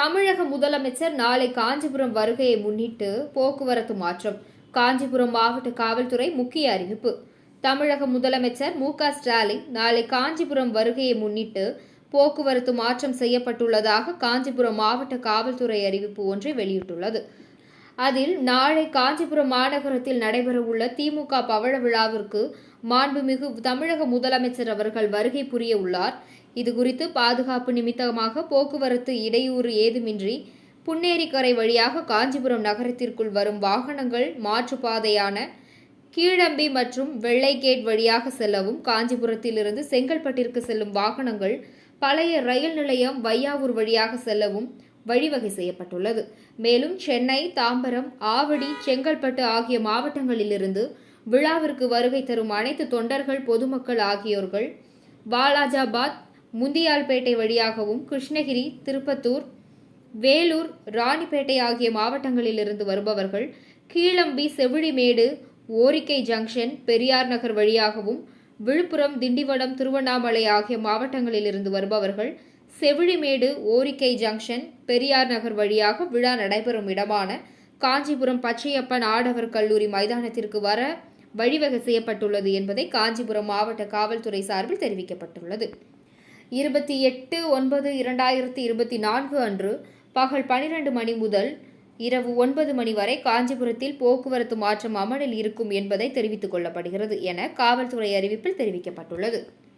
தமிழக முதலமைச்சர் நாளை காஞ்சிபுரம் வருகையை முன்னிட்டு போக்குவரத்து மாற்றம். காஞ்சிபுரம் மாவட்ட காவல்துறை முக்கிய அறிவிப்பு. தமிழக முதலமைச்சர் மு க ஸ்டாலின் நாளை காஞ்சிபுரம் வருகையை முன்னிட்டு போக்குவரத்து மாற்றம் செய்யப்பட்டுள்ளதாக காஞ்சிபுரம் மாவட்ட காவல்துறை அறிவிப்பு ஒன்றை வெளியிட்டுள்ளது. அதில் நாளை காஞ்சிபுரம் மாநகரத்தில் நடைபெறவுள்ள திமுக பவழ விழாவிற்கு மாண்புமிகு தமிழக முதலமைச்சர் அவர்கள் வருகை புரிய உள்ளார் இதுகுறித்து பாதுகாப்பு நிமித்தமாக போக்குவரத்து இடையூறு ஏதுமின்றி புன்னேரிக்கரை வழியாக காஞ்சிபுரம் நகரத்திற்குள் வரும் வாகனங்கள் மாற்றுப்பாதையான கீழம்பி மற்றும் வெள்ளைகேட் வழியாக செல்லவும் காஞ்சிபுரத்திலிருந்து செங்கல்பட்டிற்கு செல்லும் வாகனங்கள் பழைய ரயில் நிலையம் வையாவூர் வழியாக செல்லவும் வழிவகை செய்யப்பட்டுள்ளது. மேலும் சென்னை தாம்பரம் ஆவடி செங்கல்பட்டு ஆகிய மாவட்டங்களிலிருந்து விழாவிற்கு வருகை தரும் அனைத்து தொண்டர்கள் பொதுமக்கள் ஆகியோர்கள் வாலாஜாபாத் முந்தியால்பேட்டை வழியாகவும் கிருஷ்ணகிரி திருப்பத்தூர் வேலூர் ராணிப்பேட்டை ஆகிய மாவட்டங்களிலிருந்து வருபவர்கள் கீழம்பி செவிழிமேடு ஓரிக்கை ஜங்ஷன் பெரியார் நகர் வழியாகவும் விழுப்புரம் திண்டிவனம் திருவண்ணாமலை ஆகிய மாவட்டங்களிலிருந்து வருபவர்கள் செவிழிமேடு ஓரிக்கை ஜங்ஷன் பெரியார் நகர் வழியாக விழா நடைபெறும் இடமான காஞ்சிபுரம் பச்சையப்பன் ஆடவர் கல்லூரி மைதானத்திற்கு வர வழிவகை செய்யப்பட்டுள்ளது என்பதை காஞ்சிபுரம் மாவட்ட காவல்துறை சார்பில் தெரிவிக்கப்பட்டுள்ளது. இருபத்தி எட்டு ஒன்பது இரண்டாயிரத்தி இருபத்தி நான்கு அன்று பகல் பனிரெண்டு மணி முதல் இரவு ஒன்பது மணி வரை காஞ்சிபுரத்தில் போக்குவரத்து மாற்றம் அமலில் இருக்கும் என்பதை தெரிவித்துக் கொள்ளப்படுகிறது என காவல்துறை அறிவிப்பில் தெரிவிக்கப்பட்டுள்ளது.